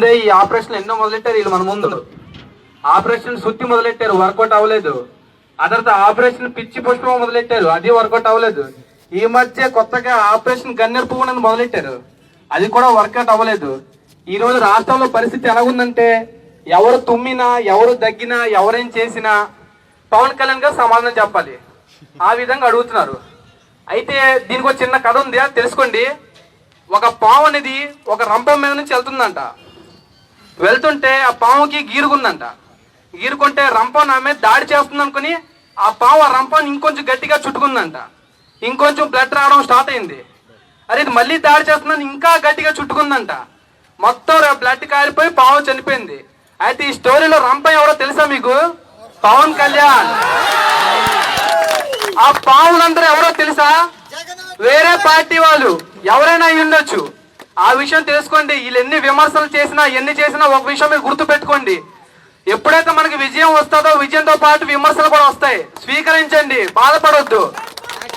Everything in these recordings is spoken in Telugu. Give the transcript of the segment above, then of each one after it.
ఈ ఆపరేషన్ ఎన్నో మొదలెట్టారు వీళ్ళు మన ముందు. ఆపరేషన్ సుత్తి మొదలెట్టారు వర్కౌట్ అవ్వలేదు. ఆ తర్వాత ఆపరేషన్ పిచ్చి పుష్పం మొదలెట్టారు అది వర్కౌట్ అవ్వలేదు. ఈ మధ్య కొత్తగా ఆపరేషన్ గన్నెర్ పువ్వు అనేది మొదలెట్టారు అది కూడా వర్కౌట్ అవ్వలేదు. ఈ రోజు రాష్ట్రంలో పరిస్థితి ఎలా ఉందంటే ఎవరు తుమ్మినా ఎవరు దగ్గినా ఎవరేం చేసినా పవన్ కళ్యాణ్ గారు సమాధానం చెప్పాలి. ఆ విధంగా అడుగుతున్నారు. అయితే దీనికి ఒక చిన్న కథ ఉంది తెలుసుకోండి. ఒక పాము అనేది ఒక రంపం మీద నుంచి వెళ్తుందంట. వెళ్తుంటే ఆ పాముకి గీరుకుందంట గీరుకుంటే రంపం ఆమె దాడి చేస్తుంది అనుకుని ఆ పాము ఆ రంపాన్ని ఇంకొంచెం గట్టిగా చుట్టుకుందంట. ఇంకొంచెం బ్లడ్ రావడం స్టార్ట్ అయింది. అరే ఇది మళ్ళీ దాడి చేస్తుందని ఇంకా గట్టిగా చుట్టుకుందంట. మొత్తం బ్లడ్ కారిపోయి పాము చనిపోయింది. అయితే ఈ స్టోరీలో రంపం ఎవరో తెలుసా మీకు? పవన్ కళ్యాణ్. ఆ పావులందరూ ఎవరో తెలుసా? వేరే పార్టీ వాళ్ళు. ఎవరైనా అయి ఉండొచ్చు ఆ విషయం తెలుసుకోండి. వీళ్ళు ఎన్ని విమర్శలు చేసినా ఎన్ని చేసినా ఒక విషయం మీరు గుర్తు పెట్టుకోండి ఎప్పుడైతే మనకి విజయం వస్తుందో విజయంతో పాటు విమర్శలు కూడా వస్తాయి. స్వీకరించండి. బాధపడొద్దు.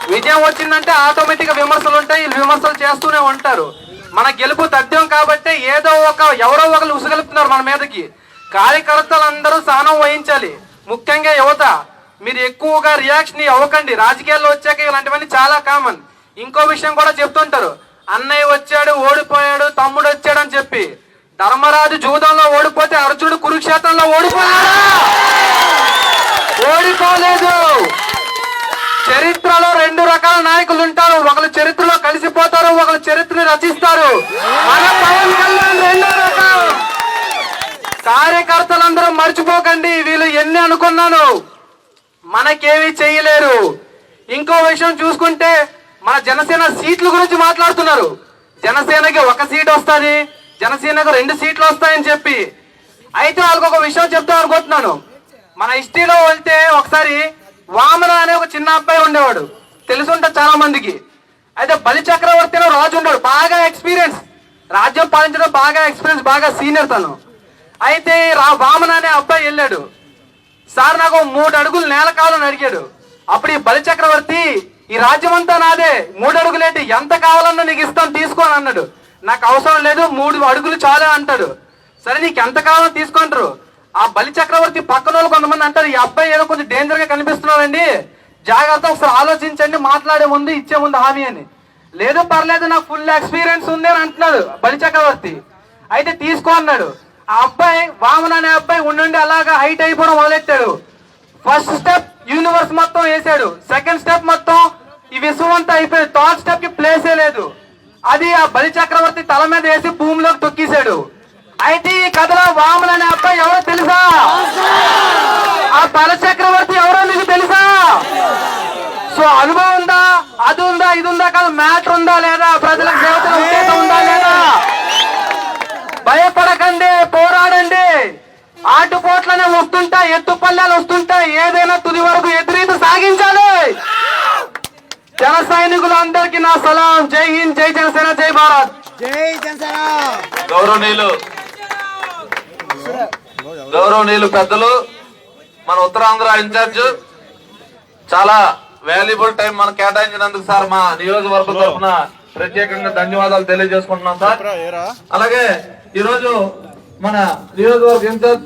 విజయం వచ్చిందంటే ఆటోమేటిక్ విమర్శలు ఉంటాయి. వీళ్ళు విమర్శలు చేస్తూనే ఉంటారు. మన గెలుపు తథ్యం కాబట్టి ఏదో ఒక ఎవరో ఒకరు ఉసుగలుపుతున్నారు మన మీదకి. కార్యకర్తలందరూ స్థానం వహించాలి. ముఖ్యంగా యువత. మీరు ఎక్కువగా రియాక్షన్ అవ్వకండి. రాజకీయాల్లో వచ్చాక ఇలాంటివన్నీ చాలా కామన్ ఇంకో విషయం కూడా చెప్తుంటారు. అన్నయ్య వచ్చాడు ఓడిపోయాడు తమ్ముడు వచ్చాడు అని చెప్పి. ధర్మరాజు జూదంలో ఓడిపోతే అర్జునుడు కురుక్షేత్రంలో ఓడిపోయాడా? ఓడిపోలేదు. చరిత్రలో రెండు రకాల నాయకులు ఉంటారు. ఒకరు చరిత్రలో కలిసిపోతారు ఒకరు చరిత్రను రచిస్తారు. మన పవన్ కళ్యాణ్ రెండో రకం. కార్యకర్తలందరూ మర్చిపోకండి వీళ్ళు ఎన్ని అనుకున్నాను. మనకేమీ చేయలేరు. ఇంకో విషయం చూసుకుంటే మన జనసేన సీట్ల గురించి మాట్లాడుతున్నారు. జనసేనకి ఒక సీట్ వస్తుంది జనసేనకు రెండు సీట్లు వస్తాయని చెప్పి. అయితే వాళ్ళకి ఒక విషయం చెప్తాం అనుకుంటున్నాను. మన హిస్టరీలో వెళ్తే ఒకసారి వామన అనే ఒక చిన్న అబ్బాయి ఉండేవాడు. తెలుసుంటే చాలా మందికి అయితే బలి చక్రవర్తి అనే రాజు ఉన్నాడు బాగా ఎక్స్పీరియన్స్. రాజ్యం పాలించడం బాగా ఎక్స్పీరియన్స్ బాగా సీనియర్ తను. అయితే రా వామన అనే అబ్బాయి వెళ్ళాడు. సార్ నాకు మూడు అడుగులు నేల కావాలని అడిగాడు. అప్పుడు ఈ బలి చక్రవర్తి ఈ రాజ్యం అంతా నాదే. మూడు అడుగులేంటి? ఎంత కావాలన్నా నీకు ఇస్తాను తీసుకో అని అన్నాడు. నాకు అవసరం లేదు మూడు అడుగులు చాలా అంటాడు. సరే నీకు ఎంత కావాలో తీసుకుంటారు. ఆ బలి చక్రవర్తి పక్కన వాళ్ళు కొంతమంది అంటారు ఈ అబ్బాయి ఏదో కొంచెం డేంజర్గా కనిపిస్తున్నాడండి. జాగ్రత్త ఒకసారి ఆలోచించండి మాట్లాడే ముందు ఇచ్చే ముందు హామీ అని. లేదు పర్లేదు నాకు ఫుల్ ఎక్స్పీరియన్స్ ఉంది అని అంటున్నాడు బలి చక్రవర్తి. అయితే తీసుకో అన్నాడు. ఆ అబ్బాయి వామన అనే అబ్బాయి ఉండి అలాగా హైట్ అయిపోవడం మొదలెట్టాడు. ఫస్ట్ స్టెప్ యూనివర్స్ మొత్తం వేసాడు. సెకండ్ స్టెప్ మొత్తం ఈ విశ్వం అంతా అయిపోయింది. థర్డ్ స్టెప్కి ప్లేసే లేదు. అది ఆ బలి చక్రవర్తి తల మీద వేసి భూమిలోకి తొక్కేశాడు. అయితే ఈ కథలో వామన్ అనే అబ్బాయి ఎవరో తెలుసా? ఆ బల చక్రవర్తి ఎవరో నీకు తెలుసా? సో అనుభవం ఉందా? అది ఉందా? ఇది ఉందా? కాదు మ్యాటర్ ఉందా? లేదా ఆటుపోట్లనే వస్తుంటాయి ఎత్తుపల్లాలు వస్తుంటాయి ఏదైనా తుది వరకు ఎదురీత సాగించాలి. జన సైనికులు అందరికీ నా సలాం. జై హింద్ జై జనసేన జై భారత్. జై జనసేన. గౌరవనీయులు గౌరవనీయులు పెద్దలు మన ఉత్తరాంధ్ర ఇన్ఛార్జ్ చాలా వాల్యుబుల్ టైం మనం కేటాయించినందుకు సార్ మా నియోజకవర్గం తరఫున ప్రత్యేకంగా ధన్యవాదాలు తెలియజేసుకుంటున్నాం సార్. అలాగే ఈరోజు మన నియోజకవర్గ ఇన్ఛార్జ్